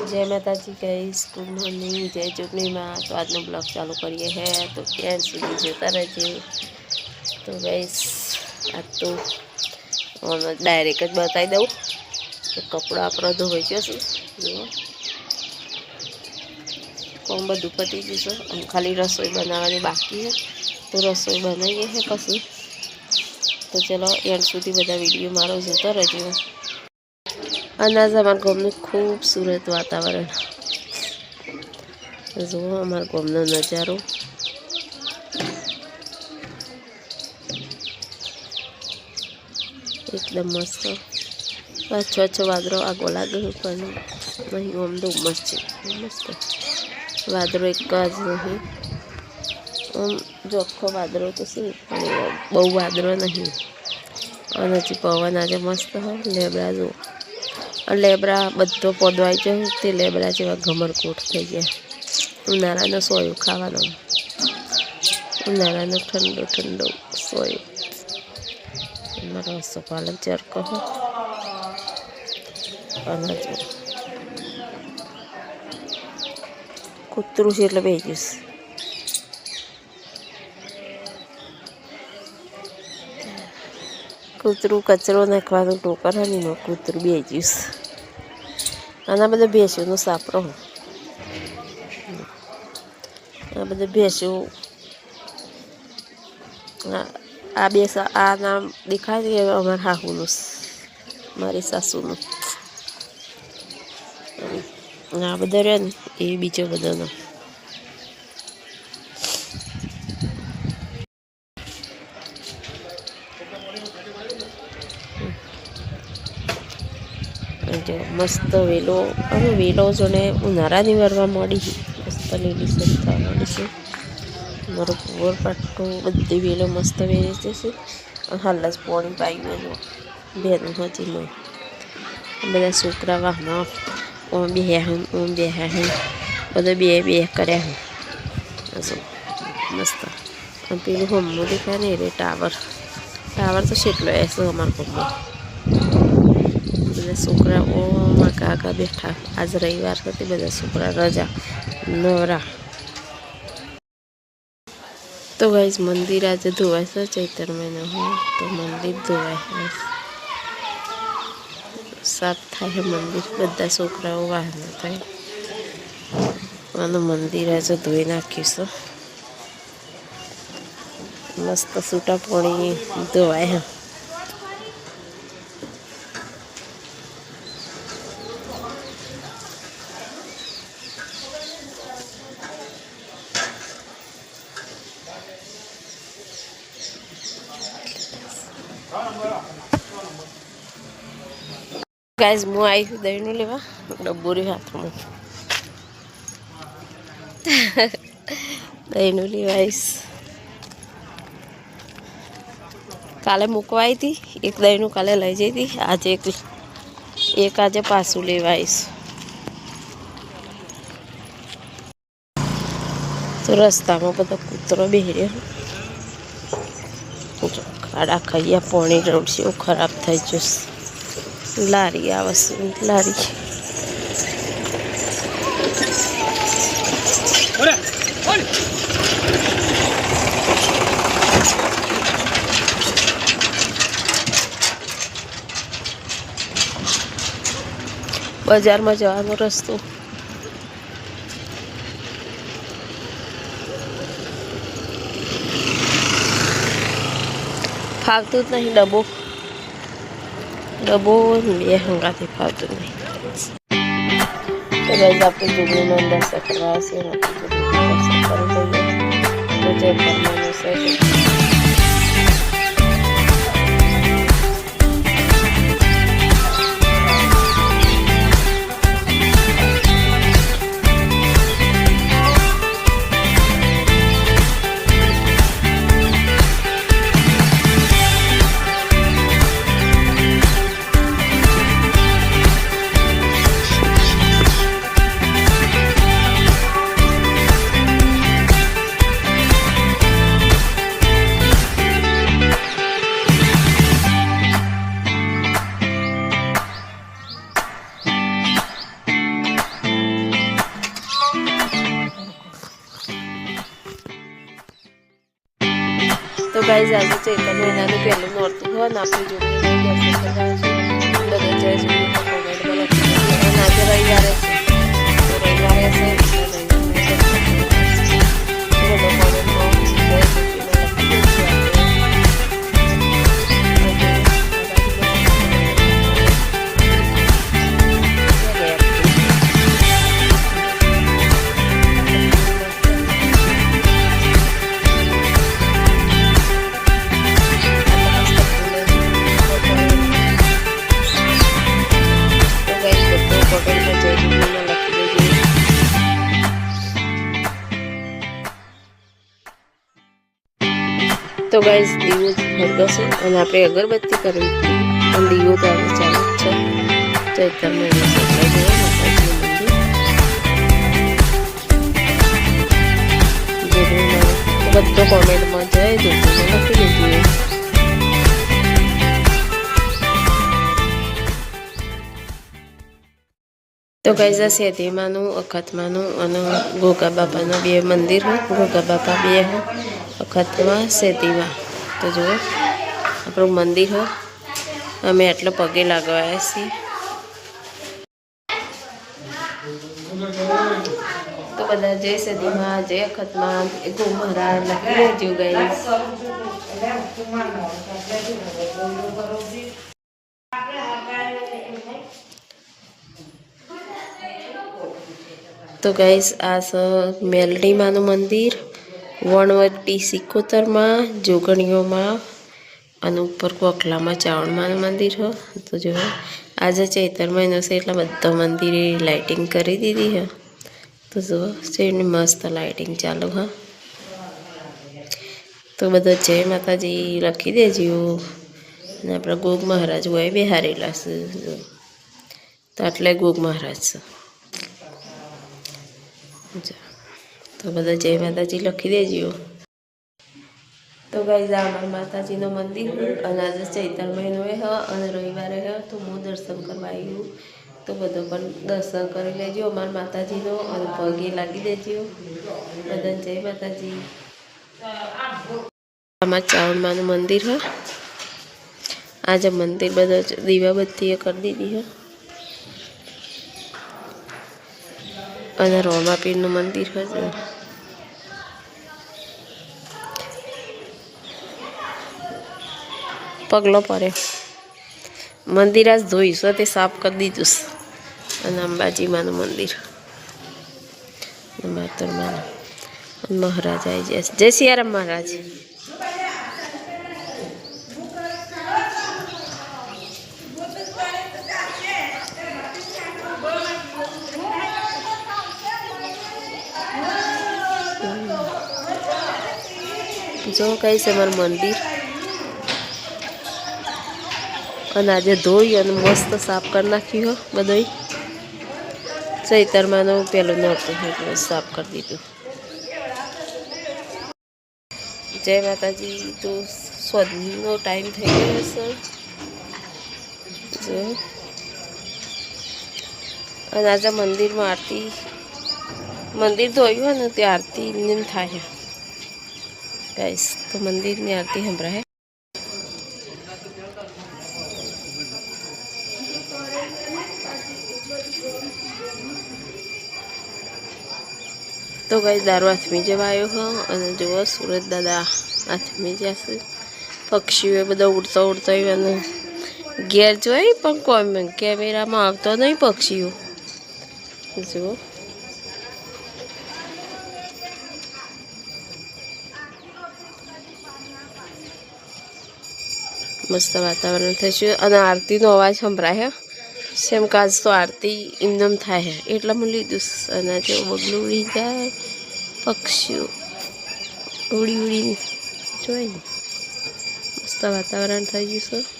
જય માતાજી ગઈશ ગુડ મોર્નિંગ જય ચૂંટણીમાં તો આજનો બ્લોગ ચાલુ કરીએ હે તો ક્યાં સુધી જતા રહેજે તો ગઈશ આજ તો ડાયરેક્ટ જ બતાવી દઉં તો કપડાં આપણો ધોઈ જશું જુઓ. કોમ બધું પતી જશે આમ ખાલી રસોઈ બનાવવાની બાકી છે. તો રસોઈ બનાવીએ છે પછી. તો ચલો, એન્ડ સુધી બધા વીડિયો મારો જોતા રહેજો. અનાજ અમારા ગામનું ખૂબસૂરત વાતાવરણ જુઓ અમારા ગામનો નજારો એકદમ મસ્ત છ છ વાદળો આગો લાગે પણ નહીં આમ તો ઉમસ છે મસ્ત વાદળો એક જ નહીં આમ ચોખ્ખો વાદળો તો શું પણ બહુ વાદળો નહીં અને હજી પવન આજે મસ્ત હોય લેબડા જુઓ લેબરા બધો પોદવાઈ ગયો તે લેબરા જેવા ઘમરકોટ થઈ ગયા. ઉનાળાનો સોયો ખાવાનો. ઉનાળાનો ઠંડો ઠંડો સોયો. મારો પાલક ચરકો હો કૂતરું છે એટલે બે ગયું કૂતરું કચરો નાખવાનું ટોકર હોય ને એમાં કૂતરું બે ગયું આના બધા ભેંસોનો સાપરો આ બધા ભેંસો આ બે આ નામ દેખાય છે અમારા હાહુનું મારી સાસુનું આ બધા રહે ને એ બીજો બધાનો જો મસ્ત વેલો અને વેલો જોને ઉનાળાની વરવા મળી. મસ્ત લીલી સર મળી છે. મારો પૂર પાટો બધી વેલો મસ્ત વેરી જશે હાલ જ પોણી પાઈ ગયો બેન હજી મેં બધા છોકરા વાહમાં ઓમ બે હું ઓમ બે હું બધા બે બે કર્યા હું. મસ્ત. પેલું હમનું દેખાય ને એટલે ટાવર. ટાવર તો કેટલો એસો અમારા પગમાં બધા છોકરા ઓમાં કાકા બેઠા આજ રવિવાર હતી બધા છોકરા રજા નવરા તો ગાઈઝ મંદિર આજે ધોવાય છે ચૈતર મહિનો હોય તો મંદિર ધોવાય સાફ થાય મંદિર બધા છોકરાઓ વાહન થાય અને મંદિર આજે ધોઈ નાખ્યું છે મસ્ત છૂટા પાણી ધોવાય ગાઈઝ હું આવી છું દહીંનું લેવા. ડબ્બોરી હાથમાં. દહીંનું લેવા આવીશ કાલે મૂકવા આવી હતી એક દહીંનું કાલે લઈ જઈ હતી આજે એક એક આજે પાછું લેવા આવીશ તો રસ્તામાં બધો કૂતરો બેહ્યો ખાડા ખાઈએ પાણી છે ખરાબ થઈ જશે. લારી આવશે લારી. બજારમાં જવાનો રસ્તો. ફાવતું જ નહીં ડબ્બો. ડબ્બો બે હંગાથી ફાવતું નહીં તો ગાઈઝ આપણે જુગડીમાં દર્શન કરવા આવશે દર્શન કરી દઈએ તો જય પરમાનું છે ગાઈઝ આજે ચૈત્ર મહિનાનું પહેલું નોરતું હોય ને આપણી જોડે દર્શન કરવા છે બધા જય શ્રી કોમેન્ટમાં લખી દેજો. અને આજે રવિવારે છે તો ગાઈઝ દીવો હરગશે અને આપણે અગરબત્તી કરવી. અને દીવો તો આપણે ચાલુ છે. છે મંદિર. જરૂર બધો કોમેન્ટમાં જય જોતીને લખી દેજો તો ગાઈઝ આ સેતીમાનું અખતમાનું અને ગોગા બાપાનું બે મંદિર હોય ગોગા બાપા બે હોય અખતમાં સેધીમાં તો જુઓ, આપણું મંદિર હોય અમે આટલો પગે લાગવાયા છીએ. તો બધા જય સદીમાં જય અખતમાં એ ગો મહારાજ લખી લેજો ગાઈઝ તો ગાઈસ આ સ મેલડીમાનું મંદિર, વણવટી સિકોતરમાં, જોગણીઓમાં અને ઉપર કોકલામાં ચાવણમાનું મંદિર હો. તો જો, આજે ચૈતર મહિનો છે એટલે બધા મંદિરે લાઇટિંગ કરી દીધી હે. તો જુઓ શેરની મસ્ત લાઇટિંગ ચાલુ હા. તો બધા જય માતાજી લખી દેજો. અને આપણા ગોગ મહારાજ હોય બિહારેલા છે. તો આટલે ગોગ મહારાજ છે. તો બધા જય માતાજી લખી દેજો. તો ગાઈઝ આ અમારા માતાજીનું મંદિર અને આજે ચૈતર મહિનો હ અને રવિવારે હ તો હું દર્શન કરવા આવ્યું તો બધો પણ દર્શન કરી લેજો અમારા માતાજીનો અને પગે લાગી દેજો. બધાને જય માતાજી. આમાં ચાવણમાનું મંદિર હ આજે મંદિર બધા દીવાબત્તીએ કરી દીધી હ અને રોમાપીરનું મંદિર હશે. પગલો પડે. મંદિર આજ ધોઈશું તે સાફ કરી દીધું અને અંબાજીમાંનું મંદિર. માતરમાનું. મહારાજ આવી છે. જય સિયારામ મહારાજ. જો કઈ છે મારું મંદિર અને આજે ધોઈ અને મસ્ત સાફ કરી નાખ્યું હો બધું ચૈતરમાંનું પેલું નહોતું એટલે સાફ કરી દીધું જય માતાજી તો સ્વદનો ટાઈમ થઈ ગયો છે જો અને આજે મંદિરમાં આરતી મંદિર ધોયું હોય ને તે આરતી એમને એમ થાય ગાઈસ તો મંદિરની આરતી સંભળાય તો ગઈ દારૂ હાથમી જવા આવ્યો હો અને જુઓ સુરત દાદા હાથમી જશે પક્ષીઓ બધા ઉડતા ઉડતા અને ઘેર જોઈ પણ કોઈ કેમેરામાં આવતો નહીં પક્ષીઓ જુઓ મસ્ત વાતાવરણ થશે અને આરતીનો અવાજ સંભળાય. સેમ કાજ તો આરતી એમનેમ થાય હે. એટલે હું લીધું અને જો બગલું ઉડી જાય, પક્ષીઓ ઉડી ઉડીને જોઈને મસ્ત વાતાવરણ થઈ ગયું છે.